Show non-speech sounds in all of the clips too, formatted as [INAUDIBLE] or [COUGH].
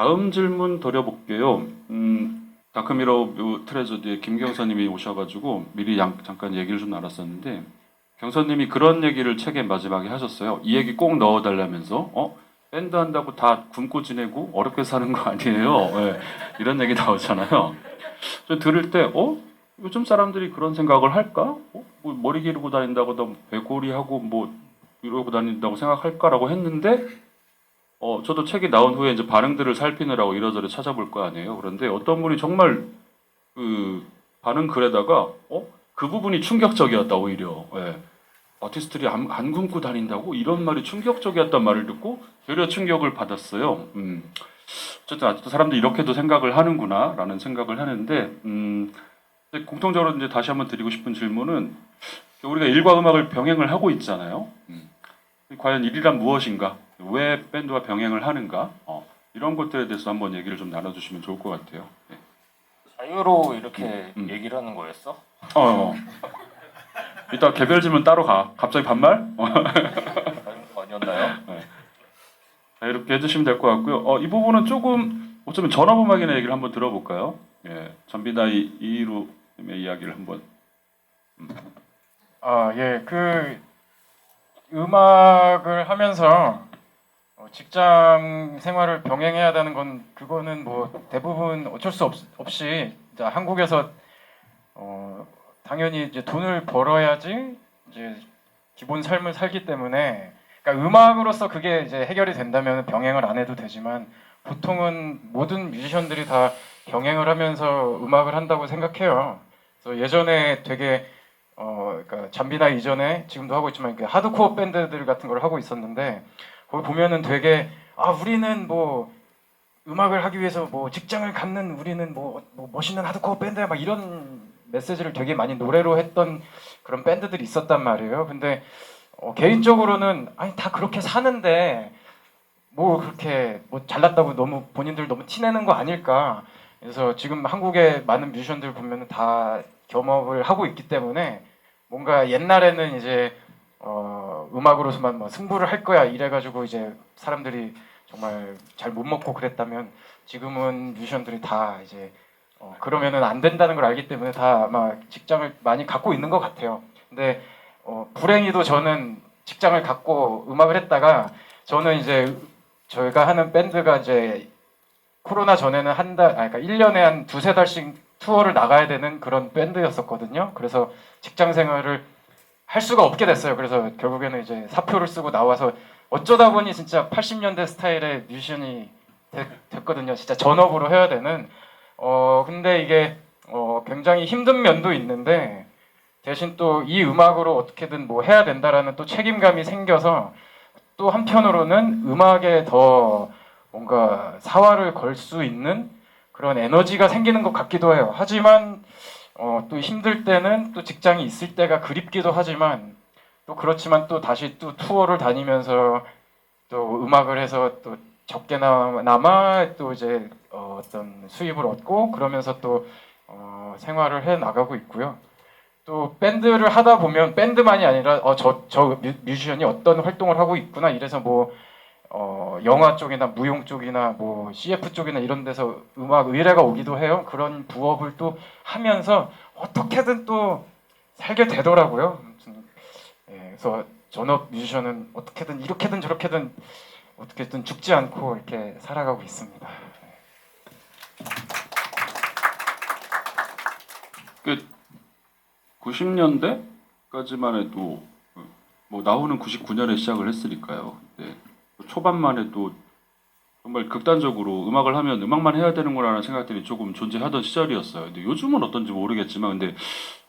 다음 질문 드려볼게요. 음, 다크미러 요 트레저디에 김경선님이 오셔가지고 미리 양- 잠깐 얘기를 좀 나눴었는데 경선님이 그런 얘기를 책에 마지막에 하셨어요. 이 얘기 꼭 넣어달라면서 어 밴드 한다고 다 굶고 지내고 어렵게 사는 거 아니에요. 예, 이런 얘기 나오잖아요. 저 들을 때 어? 요즘 사람들이 그런 생각을 할까? 어? 뭐 머리 기르고 다닌다고 너 배고리하고 뭐 이러고 다닌다고 생각할까라고 했는데 어 저도 책이 나온 후에 이제 반응들을 살피느라고 이러저러 찾아볼 거 아니에요. 그런데 어떤 분이 정말 그 반응 글에다가 어? 그 부분이 충격적이었다 오히려. 예. 아티스트들이 안, 안 굶고 다닌다고 이런 말이 충격적이었단 말을 듣고 되려 충격을 받았어요. 음. 어쨌든 아직도 사람들이 이렇게도 생각을 하는구나라는 생각을 하는데 음, 공통적으로 이제 다시 한번 드리고 싶은 질문은 우리가 일과 음악을 병행을 하고 있잖아요. 음. 과연 일이란 무엇인가? 왜 밴드와 병행을 하는가? 어, 이런 것들에 대해서 한번 얘기를 좀 나눠주시면 좋을 것 같아요. 네. 자유로 이렇게 음. 얘기를 하는 거였어? 어, 어. 이따 개별 질문 따로 가. 갑자기 반말? 어, 아니, 아니었나요? 자, 이렇게 해주시면 될 것 같고요. 어, 이 부분은 조금 어쩌면 전화음악이나 얘기를 한번 들어볼까요? 예, 전비다이 이루님의 이야기를 한번. 아, 예, 그 음악을 하면서 어, 직장 생활을 병행해야 되는 건 그거는 뭐 대부분 어쩔 수 없, 없이 한국에서 어, 당연히 이제 돈을 벌어야지 이제 기본 삶을 살기 때문에 그러니까 음악으로서 그게 이제 해결이 된다면 병행을 안 해도 되지만 보통은 모든 뮤지션들이 다 병행을 하면서 음악을 한다고 생각해요. 그래서 예전에 되게 어, 그러니까 잠비나 이전에 지금도 하고 있지만 그 하드코어 밴드들 같은 걸 하고 있었는데 거기 보면은 되게 아 우리는 뭐 음악을 하기 위해서 뭐 직장을 갖는 우리는 뭐, 뭐 멋있는 하드코어 밴드야 막 이런 메시지를 되게 많이 노래로 했던 그런 밴드들이 있었단 말이에요. 근데 어, 개인적으로는 아니 다 그렇게 사는데 뭐 그렇게 뭐 잘났다고 너무 본인들 너무 티내는 거 아닐까. 그래서 지금 한국의 많은 뮤지션들 보면은 다 겸업을 하고 있기 때문에 뭔가 옛날에는 이제 어, 음악으로서만 뭐 승부를 할 거야 이래가지고 이제 사람들이 정말 잘 못 먹고 그랬다면 지금은 뮤지션들이 다 이제 어, 그러면은 안 된다는 걸 알기 때문에 다 아마 직장을 많이 갖고 있는 것 같아요. 근데 어, 불행히도 저는 직장을 갖고 음악을 했다가 저는 이제 저희가 하는 밴드가 이제 코로나 전에는 한 달, 아, 그러니까 1년에 한 두세 달씩 투어를 나가야 되는 그런 밴드였었거든요. 그래서 직장 생활을 할 수가 없게 됐어요. 그래서 결국에는 이제 사표를 쓰고 나와서 어쩌다 보니 진짜 80년대 스타일의 뮤지션이 됐, 됐거든요. 진짜 전업으로 해야 되는. 어, 근데 이게 어, 굉장히 힘든 면도 있는데 대신 또 이 음악으로 어떻게든 뭐 해야 된다라는 또 책임감이 생겨서 또 한편으로는 음악에 더 뭔가 사활을 걸 수 있는 그런 에너지가 생기는 것 같기도 해요. 하지만 어, 또 힘들 때는 또 직장이 있을 때가 그립기도 하지만 또 그렇지만 또 다시 또 투어를 다니면서 또 음악을 해서 또 적게나마 또 이제 어, 어떤 수입을 얻고 그러면서 또 어, 생활을 해 나가고 있고요. 또 밴드를 하다 보면 밴드만이 아니라 어, 저, 저 뮤- 뮤지션이 어떤 활동을 하고 있구나 이래서 뭐 어, 영화 쪽이나 무용 쪽이나 뭐 CF 쪽이나 이런 데서 음악 의뢰가 오기도 해요. 그런 부업을 또 하면서 어떻게든 또 살게 되더라고요. 예, 그래서 전업 뮤지션은 어떻게든 이렇게든 저렇게든 어떻게든 죽지 않고 이렇게 살아가고 있습니다. 그 90년대까지만 해도 그뭐 나오는 99년에 시작을 했으니까요. 네. 초반만 해도 정말 극단적으로 음악을 하면 음악만 해야 되는구나라는 생각들이 조금 존재하던 시절이었어요. 근데 요즘은 어떤지 모르겠지만 근데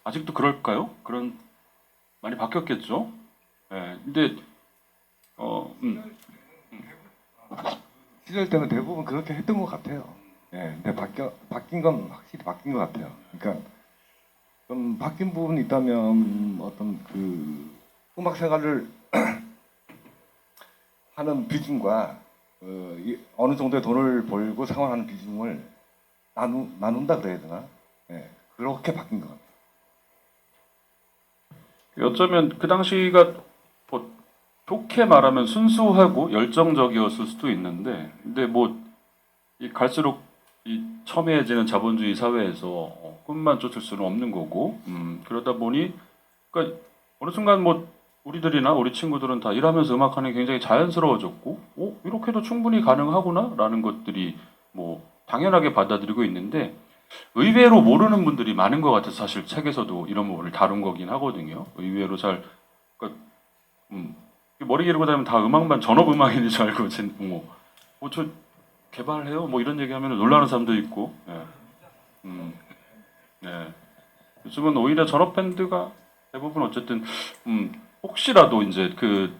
아직도 그럴까요? 그런 많이 바뀌었겠죠. 네. 근데 어 음. 시절 때는 대부분 그렇게 했던 것 같아요. 예, 근데 바뀌어 바뀐 건 확실히 바뀐 것 같아요. 그러니까 좀 바뀐 부분이 있다면 어떤 그 음악 생활을 [CLEARS THROAT] 하는 비중과 어, 이- 어느 정도의 돈을 벌고 생활하는 비중을 나누 나눈다 그래야 되나? 예, 그렇게 바뀐 것 같아요. 어쩌면 그 당시가 뭐 좋게 말하면 순수하고 열정적이었을 수도 있는데 근데 뭐이 갈수록 이 첨예해지는 자본주의 사회에서 어, 꿈만 쫓을 수는 없는 거고 음, 그러다 보니 그러니까 어느 순간 뭐 우리들이나 우리 친구들은 다 일하면서 음악하는 게 굉장히 자연스러워졌고 어 이렇게도 충분히 가능하구나 라는 것들이 뭐 당연하게 받아들이고 있는데 의외로 모르는 분들이 많은 것 같아서 사실 책에서도 이런 부분을 다룬 거긴 하거든요. 의외로 잘 그러니까 음, 머리 기르고 다니면 다 음악만 전업 음악인인 줄 알고 진- 뭐, 뭐저 개발해요 뭐 이런 얘기 하면 놀라는 사람도 있고 예. 음, 네. 요즘은 오히려 전업 밴드가 대부분 어쨌든 음, 혹시라도 이제 그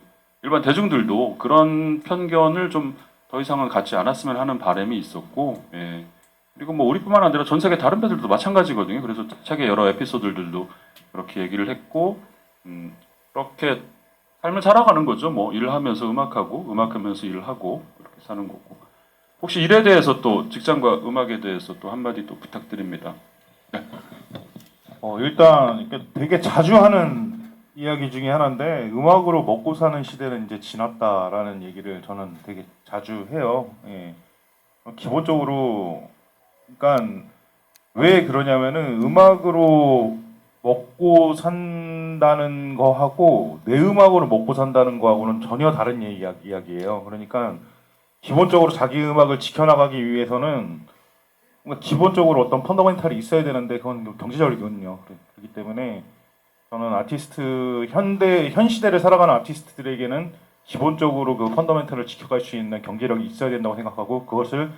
일반 대중들도 그런 편견을 좀 더 이상은 갖지 않았으면 하는 바람이 있었고 예. 그리고 뭐 우리뿐만 아니라 전 세계 다른 밴드들도 마찬가지거든요. 그래서 책의 여러 에피소드들도 그렇게 얘기를 했고 음, 그렇게 삶을 살아가는 거죠. 뭐 일을 하면서 음악하고 음악하면서 일을 하고 그렇게 사는 거고. 혹시 일에 대해서 또 직장과 음악에 대해서 또 한마디 또 부탁드립니다. 어, 일단 되게 자주 하는 이야기 중에 하나인데 음악으로 먹고 사는 시대는 이제 지났다라는 얘기를 저는 되게 자주 해요. 예. 어, 기본적으로 그러니까 왜 그러냐면은 음악으로 먹고 산다는 거하고 내 음악으로 먹고 산다는 거하고는 전혀 다른 이야- 이야기 예요. 그러니까 기본적으로 자기 음악을 지켜나가기 위해서는 기본적으로 어떤 펀더멘탈이 있어야 되는데 그건 경제적이거든요. 그렇- 그렇기 때문에 저는 아티스트 현대 현 시대를 살아가는 아티스트들에게는 기본적으로 그 펀더멘탈을 지켜갈 수 있는 경제력이 있어야 된다고 생각하고 그것을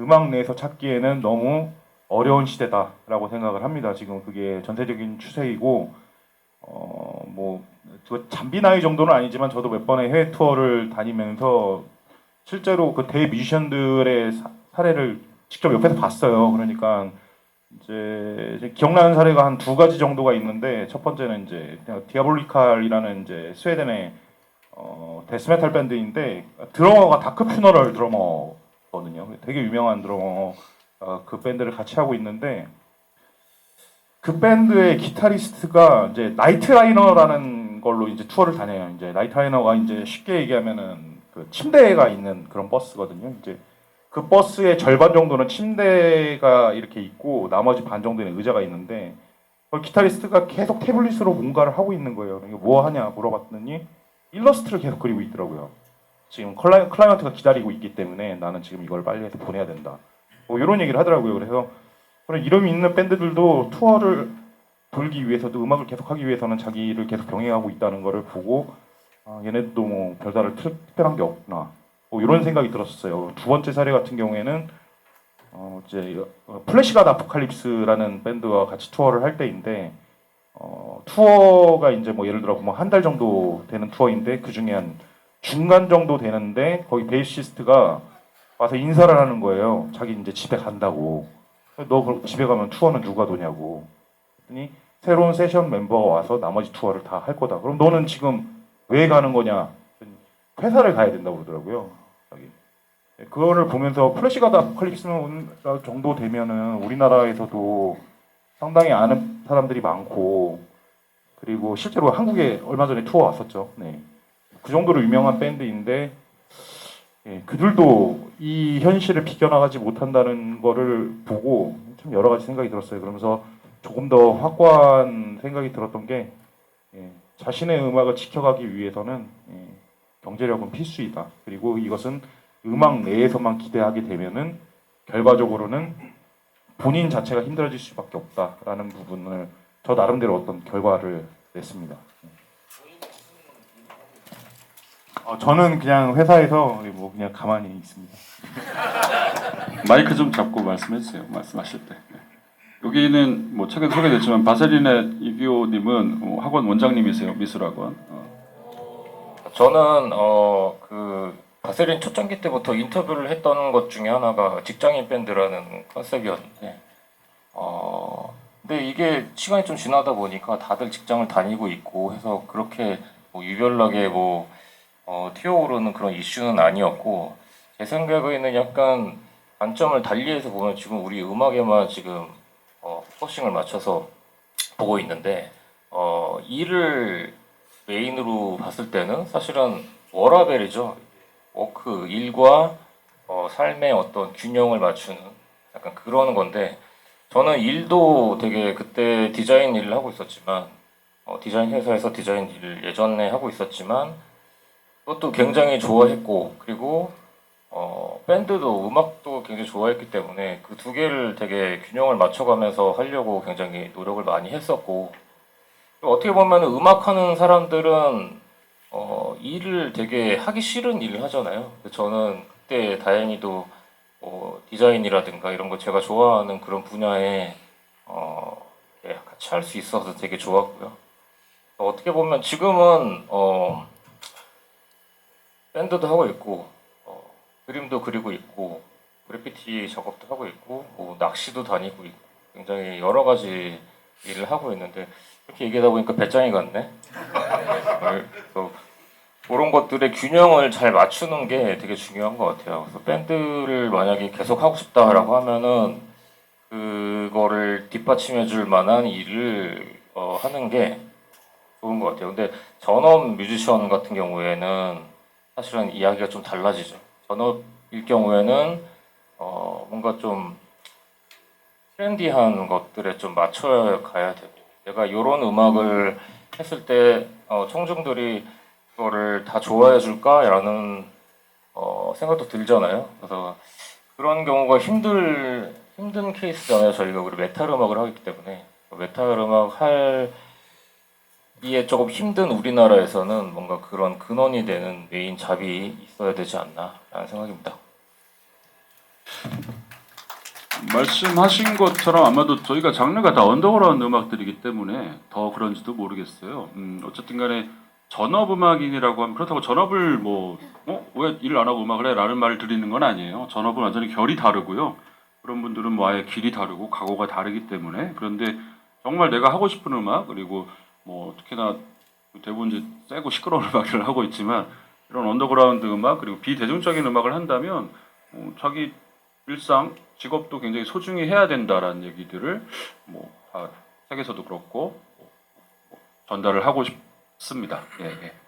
음악 내에서 찾기에는 너무 어려운 시대다라고 생각을 합니다. 지금 그게 전세적인 추세이고 어뭐 잠비 나이 정도는 아니지만 저도 몇 번의 해외 투어를 다니면서 실제로 그 대뮤지션들의 사- 사례를 직접 옆에서 봤어요. 그러니까 이제 기억나는 사례가 한 두 가지 정도가 있는데 첫 번째는 이제 디아볼리칼이라는 이제 스웨덴의 어, 데스메탈 밴드인데 드러머가 다크 퓨너럴 드러머거든요. 되게 유명한 드러머 어, 그 밴드를 같이 하고 있는데 그 밴드의 기타리스트가 이제 나이트라이너라는 걸로 이제 투어를 다녀요. 이제 나이트라이너가 이제 쉽게 얘기하면은 그 침대가 있는 그런 버스거든요. 이제 그 버스의 절반 정도는 침대가 이렇게 있고 나머지 반 정도는 의자가 있는데 그 기타리스트가 계속 태블릿으로 뭔가를 하고 있는 거예요. 이게 뭐 하냐 물어봤더니 일러스트를 계속 그리고 있더라고요. 지금 클라이, 클라이언트가 기다리고 있기 때문에 나는 지금 이걸 빨리 해서 보내야 된다. 뭐 이런 얘기를 하더라고요. 그래서 그런 이름이 있는 밴드들도 투어를 돌기 위해서도 음악을 계속하기 위해서는 자기를 계속 병행하고 있다는 거를 보고 아, 얘네도 뭐 별다른 특- 특별한 게 없구나. 뭐 이런 생각이 들었어요. 두 번째 사례 같은 경우에는 어 이제 어, 플래시가드 아포칼립스라는 밴드와 같이 투어를 할 때인데 어 투어가 이제 뭐 예를 들어 보면 한달 정도 되는 투어인데 그 중에 한 중간 정도 되는데 거기 베이시스트가 와서 인사를 하는 거예요. 자기 이제 집에 간다고. 너 그럼 집에 가면 투어는 누가 도냐고. 그랬더니 새로운 세션 멤버가 와서 나머지 투어를 다 할 거다. 그럼 너는 지금 왜 가는 거냐? 회사를 가야 된다고 그러더라고요. 여기. 그거를 보면서 플래시가드 아포칼립스 정도 되면은 우리나라에서도 상당히 아는 사람들이 많고 그리고 실제로 한국에 얼마 전에 투어 왔었죠. 네. 그 정도로 유명한 밴드인데 예, 그들도 이 현실을 비껴나가지 못한다는 거를 보고 참 여러 가지 생각이 들었어요. 그러면서 조금 더 확고한 생각이 들었던 게 예, 자신의 음악을 지켜가기 위해서는 예, 경제력은 필수이다. 그리고 이것은 음악 내에서만 기대하게 되면은 결과적으로는 본인 자체가 힘들어질 수밖에 없다라는 부분을 저 나름대로 어떤 결과를 냈습니다. 어, 저는 그냥 회사에서 뭐 그냥 가만히 있습니다. [LAUGHS] 마이크 좀 잡고 말씀해 주세요. 말씀하실 때. 네. 여기는 뭐 책에도 소개됐지만 바세린의 이기호님은 어, 학원 원장님이세요. 미술학원. 어, 저는 어그 바세린 초창기 때부터 인터뷰를 했던 것 중에 하나가 직장인 밴드라는 컨셉이었는데 어 근데 이게 시간이 좀 지나다 보니까 다들 직장을 다니고 있고 해서 그렇게 뭐 유별나게 뭐 어, 튀어오르는 그런 이슈는 아니었고 제 생각에는 약간 관점을 달리해서 보면 지금 우리 음악에만 지금 어, 포커싱을 맞춰서 보고 있는데 어, 일을 메인으로 봤을 때는 사실은 워라벨이죠. 워크 일과 어, 삶의 어떤 균형을 맞추는 약간 그런 건데 저는 일도 되게 그때 디자인 일을 하고 있었지만 어, 디자인 회사에서 디자인 일을 예전에 하고 있었지만 그것도 굉장히 좋아했고 그리고 어, 밴드도 음악도 굉장히 좋아했기 때문에 그 두 개를 되게 균형을 맞춰가면서 하려고 굉장히 노력을 많이 했었고 어떻게 보면 음악하는 사람들은 어, 일을 되게 하기 싫은 일을 하잖아요. 저는 그때 다행히도 뭐 디자인이라든가 이런 거 제가 좋아하는 그런 분야에 어, 이렇게 같이 할 수 있어서 되게 좋았고요. 어떻게 보면 지금은 어, 밴드도 하고 있고 어, 그림도 그리고 있고 그래피티 작업도 하고 있고 뭐 낚시도 다니고 있고 굉장히 여러 가지 일을 하고 있는데 이렇게 얘기하다 보니까 배짱이 같네. 그래서 그런 것들의 균형을 잘 맞추는 게 되게 중요한 것 같아요. 그래서 밴드를 만약에 계속 하고 싶다라고 하면은 그거를 뒷받침해줄 만한 일을 어, 하는 게 좋은 것 같아요. 근데 전업 뮤지션 같은 경우에는 사실은 이야기가 좀 달라지죠. 전업일 경우에는 어, 뭔가 좀 트렌디한 것들에 좀 맞춰 가야 되고 내가 이런 음악을 했을 때 어, 청중들이 그거를 다 좋아해 줄까라는 어, 생각도 들잖아요. 그래서 그런 경우가 힘들 힘든 케이스잖아요. 저희가 우리 메탈 음악을 하기 때문에 메탈 음악 할 이에 조금 힘든 우리나라에서는 뭔가 그런 근원이 되는 메인 잡이 있어야 되지 않나라는 생각입니다. 말씀하신 것처럼 아마도 저희가 장르가 다 언더그라운드 음악들이기 때문에 더 그런지도 모르겠어요. 음, 어쨌든 간에 전업 음악인이라고 하면 그렇다고 전업을 뭐, 어? 왜 일을 안 하고 음악을 해? 라는 말을 드리는 건 아니에요. 전업은 완전히 결이 다르고요. 그런 분들은 뭐 아예 길이 다르고 각오가 다르기 때문에 그런데 정말 내가 하고 싶은 음악 그리고 뭐 특히나 대부분 이제 세고 시끄러운 [LAUGHS] 음악을 하고 있지만 이런 언더그라운드 음악 그리고 비대중적인 음악을 한다면 어, 자기 일상 직업도 굉장히 소중히 해야 된다라는 얘기들을 뭐다 책에서도 그렇고 뭐, 뭐 전달을 하고 싶습니다. 예, 예.